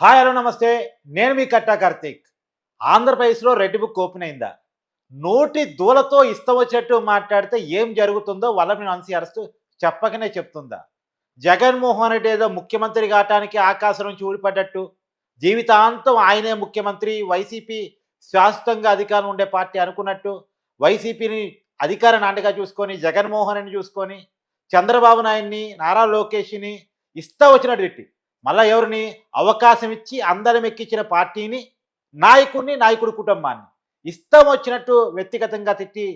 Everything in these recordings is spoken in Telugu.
హాయ్ హలో నమస్తే. నేను మీ కట్టా కార్తీక్. ఆంధ్రప్రదేశ్లో రెడ్ బుక్ ఓపెన్ అయిందా? నోటి దూలతో ఇష్టం వచ్చినట్టు మాట్లాడితే ఏం జరుగుతుందో వల్లభి నాన్సీ అరెస్టు చెప్పకనే చెప్తుందా? జగన్మోహన్ రెడ్డి ఏదో ముఖ్యమంత్రి కావటానికి ఆకాశం నుంచి ఊడిపడ్డట్టు. జీవితాంతం ఆయనే ముఖ్యమంత్రి వైసీపీ శాశ్వతంగా అధికారం ఉండే పార్టీ అనుకున్నట్టు. వైసీపీని అధికార నాండగా చూసుకొని జగన్మోహన్ రెడ్డిని చూసుకొని చంద్రబాబు నాయుడిని నారా లోకేష్ని ఇస్తా వచ్చినట్టు తిట్టి. మళ్ళా ఎవరిని? అవకాశం ఇచ్చి అందరం ఎక్కించిన పార్టీని నాయకుడిని నాయకుడి కుటుంబాన్ని. ఇష్టం వచ్చినట్టు వ్యక్తిగతంగా తిట్టి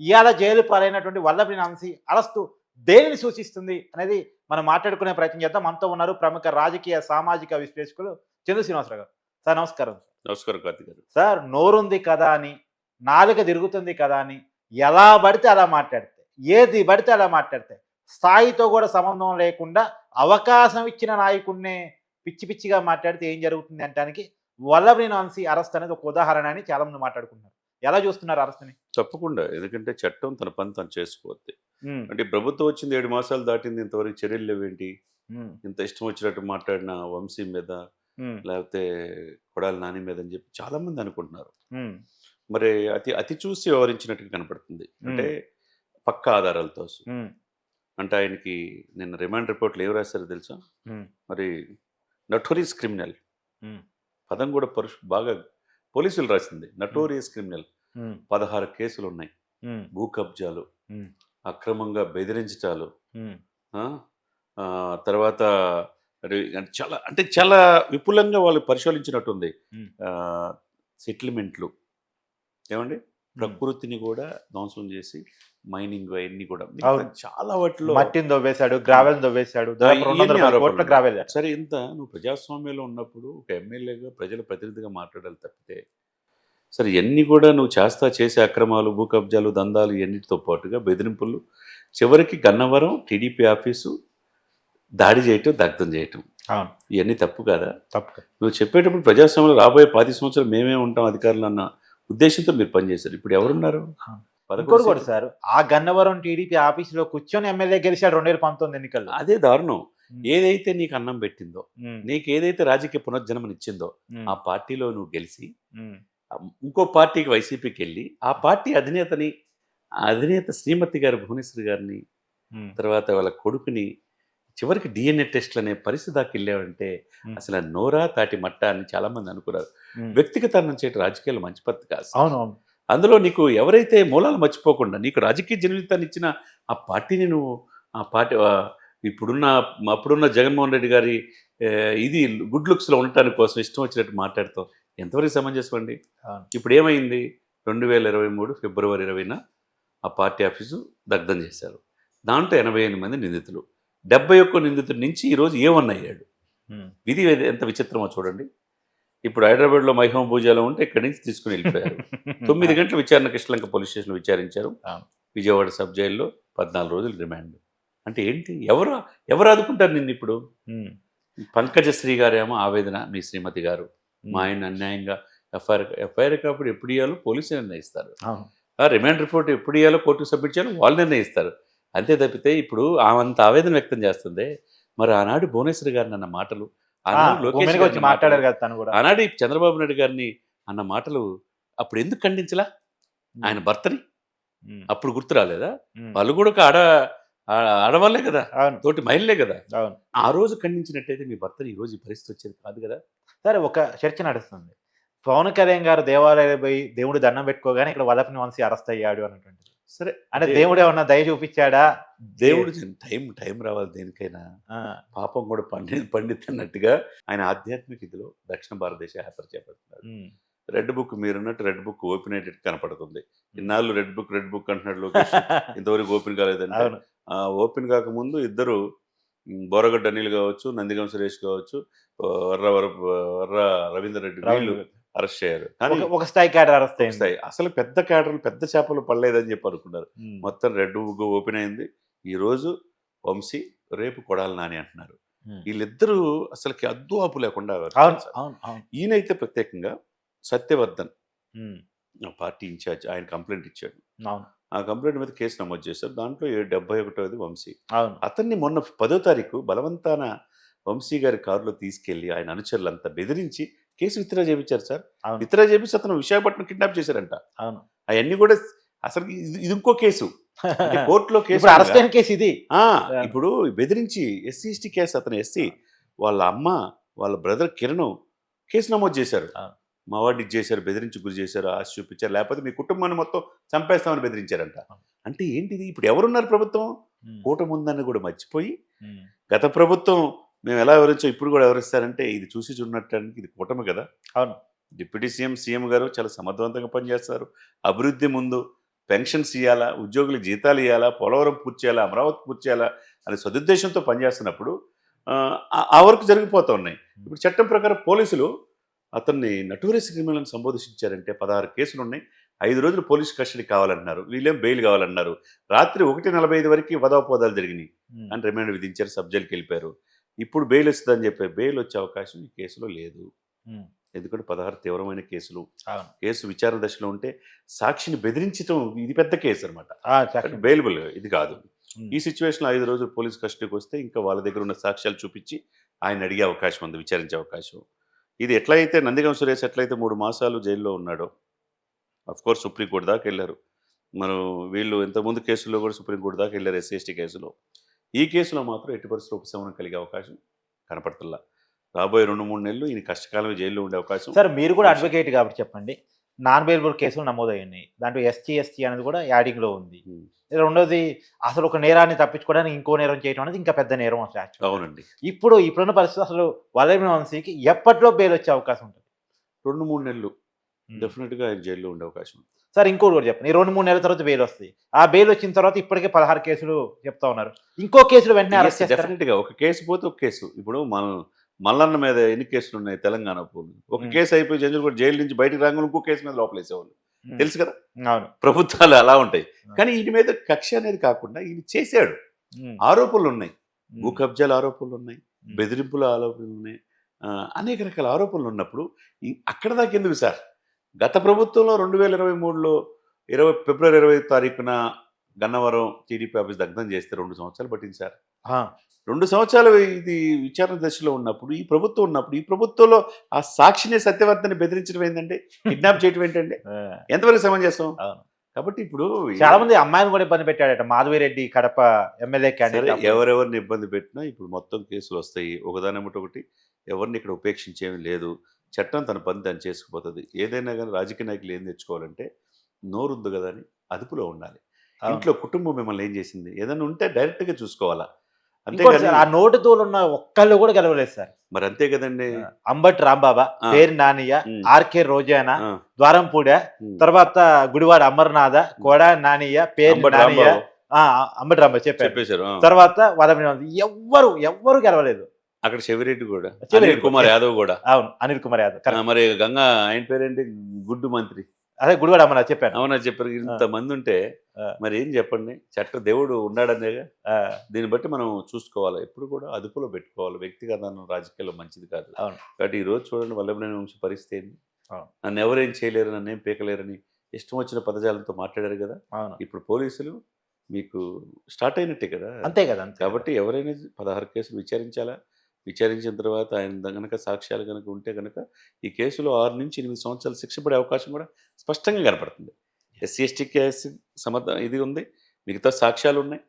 ఇవాళ జైలు పాలైనటువంటి వల్లభి నాన్సీ అరెస్టు దేనిని సూచిస్తుంది అనేది మనం మాట్లాడుకునే ప్రయత్నం చేద్దాం. మనతో ఉన్నారు ప్రముఖ రాజకీయ సామాజిక విశ్లేషకులు చంద్ర శ్రీనివాసరావు గారు. సార్ నమస్కారం నమస్కారం కార్తీక్ గారు. సార్ నోరుంది కదా అని నాలుక తిరుగుతుంది కదా అని ఎలా పడితే అలా మాట్లాడితే ఏది పడితే అలా మాట్లాడితే స్థాయితో కూడా సంబంధం లేకుండా అవకాశం ఇచ్చిన నాయకుడినే పిచ్చి పిచ్చిగా మాట్లాడితే ఏం జరుగుతుంది అంటానికి వల్లభని నాన్సీ అరెస్ట్ అనేది ఒక ఉదాహరణ అని చాలా మంది మాట్లాడుకుంటున్నారు. ఎలా చూస్తున్నారు అరెస్ట్ని? తప్పకుండా. ఎందుకంటే చట్టం తన పని తను చేసుకోవద్ది. అంటే ప్రభుత్వం వచ్చింది ఏడు మాసాలు దాటింది ఇంతవరకు చర్యలు లేవేంటి? ఇంత ఇష్టం వచ్చినట్టు మాట్లాడిన వంశీ మీద లేకపోతే కొడాలి నాని మీద అని చెప్పి చాలా మంది అనుకుంటున్నారు మరి అతి అతి చూసి వ్యవహరించినట్టుగా కనపడుతుంది. అంటే పక్క ఆధారాలతో. అంటే ఆయనకి నిన్న రిమాండ్ రిపోర్ట్లు ఏం రాశారో తెలుసా? మరి నటోరియస్ క్రిమినల్. పదం కూడా పరుషు బాగా పోలీసులు రాసింది. Notorious criminal. పదహారు కేసులు ఉన్నాయి భూ కబ్జాలు. అక్రమంగా బెదిరించటాలు. తర్వాత చాలా అంటే చాలా విపులంగా వాళ్ళు. ఆ, సెటిల్మెంట్లు. ఏమండి? ప్రకృతిని కూడా ధ్వంసం చేసి మైనింగ్ అవన్నీ కూడా. చాలా వాటిలో మట్టిని దొవ్వేశాడు గ్రావెల్ దొవ్వేశాడు కోట్ల. గ్రావెల్ సరే ఇంత నువ్వు ప్రజాస్వామ్యంలో ఉన్నప్పుడు ఒక ఎమ్మెల్యేగా ప్రజల ప్రతినిధిగా మాట్లాడాలి తప్పితే సరే ఇవన్నీ కూడా నువ్వు చేస్తా చేసే అక్రమాలు భూ కబ్జాలు దందాలు ఇవన్నిటితో పాటుగా బెదిరింపులు చివరికి గన్నవరం టీడీపీ ఆఫీసు దాడి చేయటం దగ్ధం చేయటం. ఇవన్నీ తప్పు కదా? తప్పు నువ్వు చెప్పేటప్పుడు ప్రజాస్వామ్యంలో రాబోయే పది సంవత్సరాలు మేమే ఉంటాం అధికారులు అన్న ఉద్దేశంతో మీరు పనిచేశారు. ఇప్పుడు ఎవరున్నారు? ఇంకోటి కూడా. సార్ ఆ గన్నవరం టీడీపీ ఆఫీసులో కూర్చొని ఎమ్మెల్యే గెలిచాడు రెండు వేల పంతొమ్మిది ఎన్నికల్లో అదే దారుణం. ఏదైతే నీకు అన్నం పెట్టిందో. నీకు ఏదైతే రాజకీయ పునర్జన్మనిచ్చిందో. ఆ పార్టీలో నువ్వు గెలిచి ఇంకో పార్టీకి వైసీపీకి వెళ్ళి ఆ పార్టీ అధినేతని అధినేత శ్రీమతి గారి భువనేశ్వరి గారిని. తర్వాత వాళ్ళ కొడుకుని చివరికి డిఎన్ఏ టెస్ట్లు అనే పరిస్థితి దాకా వెళ్ళావంటే. అసలు నోరా తాటి మట్ట అని చాలా మంది అనుకున్నారు ఉమ్. వ్యక్తిగతాన్ని చేయటం రాజకీయాలు మంచి పద్ధతి కాదు అవును అవును అందులో నీకు ఎవరైతే మూలాలు మర్చిపోకుండా నీకు రాజకీయ జీవితాన్ని ఇచ్చిన ఆ పార్టీని నువ్వు ఆ పార్టీ ఇప్పుడున్న అప్పుడున్న జగన్మోహన్ రెడ్డి గారి ఇది గుడ్ లుక్స్లో ఉండటానికి కోసం ఇష్టం వచ్చినట్టు మాట్లాడతాం ఎంతవరకు సమంజసం అండి. ఇప్పుడు ఏమైంది? రెండు వేల ఇరవై మూడు ఫిబ్రవరి ఇరవైన ఆ పార్టీ ఆఫీసు దగ్ధం చేశారు. దాంట్లో ఎనభై ఎనిమిది మంది నిందితులు. డెబ్బై ఒక్క నిందితుడి నుంచి ఈరోజు ఏమన్నా అయ్యాడు? ఏ- ఎంత విచిత్రమో చూడండి. ఇప్పుడు హైదరాబాద్లో మైహోం పూజలో ఉంటే ఇక్కడి నుంచి తీసుకుని వెళ్ళిపోయారు. తొమ్మిది గంటల విచారణ కృష్ణలంక పోలీస్ స్టేషన్లో విచారించారు. విజయవాడ సబ్ జైల్లో పద్నాలుగు రోజులు రిమాండ్. అంటే ఏంటి? ఎవరు ఎవరు ఆదుకుంటారు నిన్ను ఇప్పుడు? ఉమ్. పంకజశ్రీ గారేమో ఆవేదన మీ శ్రీమతి గారు. మా. ఆయన అన్యాయంగా ఎఫ్ఐఆర్ ఎఫ్ఐఆర్ కాబట్టి ఎప్పుడు ఇవ్వాలో పోలీసులు నిర్ణయిస్తారు. ఆ. రిమాండ్ రిపోర్ట్ ఎప్పుడు ఇవ్వాలో కోర్టుకు సబ్మిట్ చేయాలో వాళ్ళు నిర్ణయిస్తారు. అంతే తప్పితే ఇప్పుడు ఆమె అంత ఆవేదన వ్యక్తం చేస్తుంది. మరి ఆనాడు భువనేశ్వరి గారిని అన్న మాటలు వచ్చి మాట్లాడారు మాటలు, కదా తను కూడా. ఆనాడు చంద్రబాబు నాయుడు గారిని అన్న మాటలు అప్పుడు ఎందుకు ఖండించలా? ఆయన భర్తని. అప్పుడు గుర్తు రాలేదా. వాళ్ళు కూడా ఒక ఆడ ఆడవాళ్ళే కదా. తోటి మహిళలే కదా. ఆ రోజు ఖండించినట్టయితే మీ భర్తని ఈ రోజు పరిస్థితి వచ్చేది కాదు కదా? సరే ఒక చర్చ నడుస్తుంది. పవన్ కళ్యాణ్ గారు దేవాలయం పోయి దేవుడు దండం పెట్టుకోగానే ఇక్కడ వల్లభని వంశీ అరెస్ట్ అయ్యాడు అన్నటువంటిది. సరే అంటే దేవుడు ఏమన్నా దయ చూపించాడా? దేవుడు టైం టైం రావాలి దేనికైనా. పాపం కూడా పండిత్ పండిత్ అన్నట్టుగా ఆయన ఆధ్యాత్మిక ఇదిలో దక్షిణ భారతదేశ యాత్ర చేపడుతున్నాడు. రెడ్ బుక్ మీరున్నట్టు రెడ్ బుక్ ఓపెన్ అయ్యేటట్టు కనపడుతుంది. ఇన్నాళ్ళు రెడ్ బుక్ రెడ్ బుక్ అంటున్నాడు లోకేష్. ఇంతవరకు ఓపెన్ కాలేదంటే ఆ ఓపెన్ కాకముందు ఇద్దరు బోరగడ్డ అనిల్ కావచ్చు నందిగం సురేష్ కావచ్చు వర్ర వర వర్ర రవీందర్ రెడ్డి వీళ్ళు అరెస్ట్ అయ్యారు. కానీ ఒక- స్థాయి క్యాడర్ అరెస్ట్ అయింది. అసలు పెద్ద క్యాడర్లు పెద్ద చేపలు పడలేదని చెప్పి అనుకున్నారు. మొత్తం రెడ్ ఓపెన్ అయింది. ఈ రోజు వంశీ రేపు కొడాలి నాని అంటున్నారు. వీళ్ళిద్దరూ అసలుకి అద్దు ఆపు లేకుండా ఈయనైతే ప్రత్యేకంగా సత్యవర్ధన్ పార్టీ ఇన్ఛార్జ్ ఆయన కంప్లైంట్ ఇచ్చాడు. ఆ కంప్లైంట్ మీద కేసు నమోదు చేశారు. దాంట్లో డెబ్బై ఒకటోది వంశీ. అతన్ని మొన్న పదో తారీఖు బలవంతాన వంశీ గారి కారులో తీసుకెళ్ళి ఆయన అనుచరులంతా బెదిరించి కేసు విత్డ్రా చేయించారు సార్. విత్డ్రా చేపించి అతను విశాఖపట్నం కిడ్నాప్ చేశారంట. అవును. అవన్నీ కూడా అసలు ఇది ఇంకో కేసు. కోర్టులో కేసు ఇప్పుడు అరెస్ట్ అయిన కేసు ఇది. ఆ, ఇప్పుడు బెదిరించి ఎస్సీ ఎస్టీ కేసు అతను ఎస్సీ వాళ్ళ అమ్మ వాళ్ళ బ్రదర్ కిరణ్ కేసు నమోదు చేశారు. మా వాడికి చేశారు బెదిరించి గురి చేశారు ఆశ చూపించారు. లేకపోతే మీ కుటుంబాన్ని మొత్తం చంపేస్తామని బెదిరించారంట. అంటే ఏంటిది? ఇప్పుడు ఎవరున్నారు ప్రభుత్వం? కూటమి ఉందని కూడా మర్చిపోయి గత ప్రభుత్వం మేము ఎలా వివరించాం? ఇప్పుడు కూడా వివరిస్తారంటే ఇది చూసి చూడనట్టానికి ఇది కూటమి కదా. అవును. డిప్యూటీ సీఎం సీఎం గారు చాలా సమర్థవంతంగా పనిచేస్తారు. అభివృద్ధి ముందు పెన్షన్స్ ఇవ్వాలా ఉద్యోగులకు జీతాలు ఇవ్వాలా పోలవరం పూర్తి చేయాలా? అమరావతి పూర్తి చేయాలా? అనే సదుద్దేశంతో పనిచేస్తున్నప్పుడు ఆ, వరకు జరిగిపోతూ ఉన్నాయి. ఇప్పుడు చట్టం ప్రకారం పోలీసులు అతన్ని నటోరియస్ క్రిమినల్ని సంబోధించారంటే పదహారు కేసులు ఉన్నాయి. ఐదు రోజులు పోలీస్ కస్టడీ కావాలన్నారు వీళ్ళేం బెయిల్ కావాలన్నారు రాత్రి ఒకటి నలభై ఐదు వరకు వదాపోదాలు జరిగినాయి. అని రిమాండ్ విధించారు. సబ్ జైలుకి వెళ్ళిపోయారు. ఇప్పుడు బెయిల్ వస్తుందని చెప్పి బెయిల్ వచ్చే అవకాశం ఈ కేసులో లేదు. ఎందుకంటే పదహారు తీవ్రమైన కేసులు. కేసు విచారణ దశలో ఉంటే సాక్షిని బెదిరించడం ఇది పెద్ద కేసు అనమాట. బెయిలబుల్ ఇది కాదు. ఈ సిచ్యువేషన్లో ఐదు రోజులు పోలీస్ కస్టడీకి వస్తే ఇంకా వాళ్ళ దగ్గర ఉన్న సాక్ష్యాలు చూపించి ఆయన అడిగే అవకాశం ఉంది విచారించే అవకాశం. ఇది ఎట్లయితే నందిగం సురేష్ ఎట్లయితే మూడు మాసాలు జైల్లో ఉన్నాడో అఫ్ కోర్స్ సుప్రీంకోర్టు దాకా వెళ్ళారు. మనం వీళ్ళు ఇంతకుముందు కేసుల్లో కూడా సుప్రీంకోర్టు దాకా వెళ్ళారు ఎస్సీ ఎస్టీ కేసులో. ఈ కేసులో మాత్రం ఎట్టి పరిస్థితుల్లో ఉపశమనం కలిగే అవకాశం కనపడుతుందా రాబోయే రెండు మూడు నెలలు ఈయన కష్టకాలమే జైల్లో ఉండే అవకాశం సార్ మీరు కూడా అడ్వకేట్ కాబట్టి చెప్పండి. నాన్ బెయిలబుల్ కేసులు నమోదయ్యాయి. దాంట్లో ఎస్టీ ఎస్టీ అనేది కూడా యాడింగ్లో ఉంది రెండోది అసలు ఒక నేరాన్ని తప్పించుకోవడానికి ఇంకో నేరం చేయడం అనేది ఇంకా పెద్ద నేరం అసలు. అవునండి. ఇప్పుడు ఇప్పుడున్న పరిస్థితి అసలు వల్లభి వంశీకి ఎప్పట్లో బెయిల్ వచ్చే అవకాశం ఉంటుంది? రెండు మూడు నెలలు డెఫినెట్గా ఆయన జైల్లో ఉండే అవకాశం. ఉంది. సార్ ఇంకోటి కూడా చెప్పండి. ఈ రెండు మూడు నెలల తర్వాత బెయిల్ వస్తాయి ఆ బెయిల్ వచ్చిన తర్వాత ఇప్పటికే పదహారు కేసులు చెప్తా ఉన్నారు. ఇంకో కేసులు వెంటనే అరెస్ట్ చేస్తారు? definitely. గా ఒక కేసు పోతే ఒక కేసు. ఇప్పుడు మన మల్లన్న మీద ఎన్ని కేసులు ఉన్నాయి తెలంగాణ పోలీసు ఒక. కేసు అయిపోయి జడ్జిలు కూడా జైలు నుంచి బయటకు రాగానే ఇంకో కేసు మీద లోపలేసేవాళ్ళు. తెలుసు కదా? అవును. ప్రభుత్వాలు అలా ఉంటాయి. కానీ వీటి మీద కక్ష అనేది కాకుండా ఈయన చేశాడు. ఆరోపణలు ఉన్నాయి. భూ. కబ్జాల ఆరోపణలు ఉన్నాయి. బెదిరింపుల ఆరోపణలు ఉన్నాయి. అనేక రకాల ఆరోపణలు ఉన్నప్పుడు అక్కడ దాకా ఎందుకు సార్? గత ప్రభుత్వంలో రెండు వేల ఇరవై మూడులో ఇరవై ఫిబ్రవరి ఇరవై తారీఖున గన్నవరం టీడీపీ ఆఫీస్ దగ్ధం చేస్తే రెండు సంవత్సరాలు పట్టింది సార్. ఆ, రెండు సంవత్సరాలు ఇది విచారణ దశలో ఉన్నప్పుడు ఈ ప్రభుత్వం ఉన్నప్పుడు ఈ ప్రభుత్వంలో ఆ సాక్షిని సత్యవర్తని బెదిరించడం ఏంటంటే కిడ్నాప్ చేయడం ఏంటంటే ఎంతవరకు సమంజసం. కాబట్టి ఇప్పుడు చాలా మంది అమ్మాయిని కూడా ఇబ్బంది పెట్టాడట మాధవిరెడ్డి కడప ఎమ్మెల్యే క్యాండిడేట్ ఎవరెవరిని ఇబ్బంది పెట్టినా ఇప్పుడు మొత్తం కేసులు వస్తాయి. ఒకదానమ్మటి ఒకటి ఎవరిని ఇక్కడ ఉపేక్షించేమి లేదు. చట్టం తన పని దాన్ని చేసుకుపోతుంది. ఏదైనా కానీ రాజకీయ నాయకులు ఏం తెచ్చుకోవాలంటే నోరుంది కదా అని అదుపులో ఉండాలి. ఇంట్లో కుటుంబం మిమ్మల్ని ఏం చేసింది? ఏదైనా ఉంటే డైరెక్ట్గా చూసుకోవాలా? సార్, ఆ నోటు తోలు ఉన్న ఒక్కళ్ళు కూడా గెలవలేదు సార్. మరి అంతే కదండి. అంబట్ రాంబాబా. పేరు నానియ ఆర్కే రోజానా ద్వారంపూడ. తర్వాత గుడివాడ అమర్నాథ కోడ నానియ పేరు అంబటి నానియ అంబటి రాంబాబు చెప్పారు. తర్వాత వదమి ఎవ్వరు ఎవ్వరు గెలవలేదు. అక్కడ చెవిరెడ్డి కూడా అనిల్ కుమార్ యాదవ్ కూడా. అవును అనిల్ కుమార్ యాదవ్. మరి గంగా ఆయన పేరేంటి? గుడ్డు మంత్రి. అదే గుడివాడ అమర్నాథ్ చెప్పాను. అవునా చెప్పారు ఇంత మంది ఉంటే. మరి ఏం చెప్పండి? చట్ట దేవుడు ఉన్నాడనేగా దీన్ని బట్టి మనం చూసుకోవాలి. ఎప్పుడు కూడా అదుపులో పెట్టుకోవాలి. వ్యక్తిగత రాజకీయాల్లో మంచిది కాదు. అవును. కాబట్టి ఈ రోజు చూడండి వల్లభనేని వంశీ పరిస్థితి ఏంది. నన్ను ఎవరేం చేయలేరు నన్ను ఏం పీకలేరని ఇష్టం వచ్చిన పదజాలంతో మాట్లాడారు కదా. అవును. ఇప్పుడు పోలీసులు మీకు స్టార్ట్ అయినట్టే కదా అంతే కదా. కాబట్టి ఎవరైనా పదహారు కేసులు విచారించాలా? విచారించిన తర్వాత ఆయన కనుక సాక్ష్యాలు కనుక ఉంటే కనుక ఈ కేసులో ఆరు నుంచి ఎనిమిది సంవత్సరాలు శిక్ష పడే అవకాశం కూడా స్పష్టంగా కనపడుతుంది. ఎస్సీ ఎస్టీ కేసు సమర్థ ఇది ఉంది. మిగతా సాక్ష్యాలు ఉన్నాయి.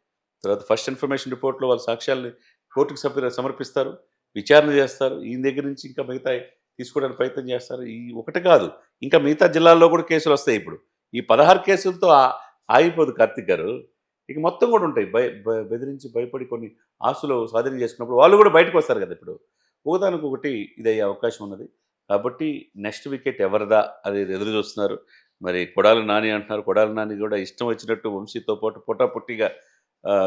తర్వాత ఫస్ట్ ఇన్ఫర్మేషన్ రిపోర్ట్లో వాళ్ళ సాక్ష్యాలని కోర్టుకు సభ్యులు సమర్పిస్తారు. విచారణ చేస్తారు. ఈయన దగ్గర నుంచి ఇంకా మిగతా తీసుకోవడానికి ప్రయత్నం చేస్తారు. ఈ ఒకటి కాదు. ఇంకా మిగతా జిల్లాల్లో కూడా కేసులు వస్తాయి ఇప్పుడు. ఈ పదహారు కేసులతో ఆగిపోదు కార్తిక్ గారు. ఇక మొత్తం కూడా ఉంటాయి. భయ బెదిరించి భయపడి కొన్ని ఆస్తులు స్వాధీనం చేసుకున్నప్పుడు వాళ్ళు కూడా బయటకు వస్తారు కదా ఇప్పుడు. ఒకదానికి ఒకటి ఇది అయ్యే అవకాశం ఉన్నది. కాబట్టి నెక్స్ట్ వికెట్ ఎవరిదా అది ఎదురు చూస్తున్నారు. మరి కొడాల నాని అంటున్నారు. కొడాల నాని కూడా ఇష్టం వచ్చినట్టు వంశీతో పాటు పొట్టా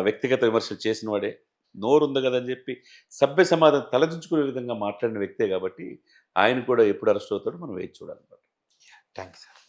వ్యక్తిగత విమర్శలు చేసిన వాడే. నోరుంది కదని చెప్పి సభ్య సమాజం తలదించుకునే విధంగా మాట్లాడిన వ్యక్తే కాబట్టి ఆయన కూడా ఎప్పుడు అరెస్ట్ అవుతాడో మనం వేచి చూడాలన్నమాట. Thanks sir.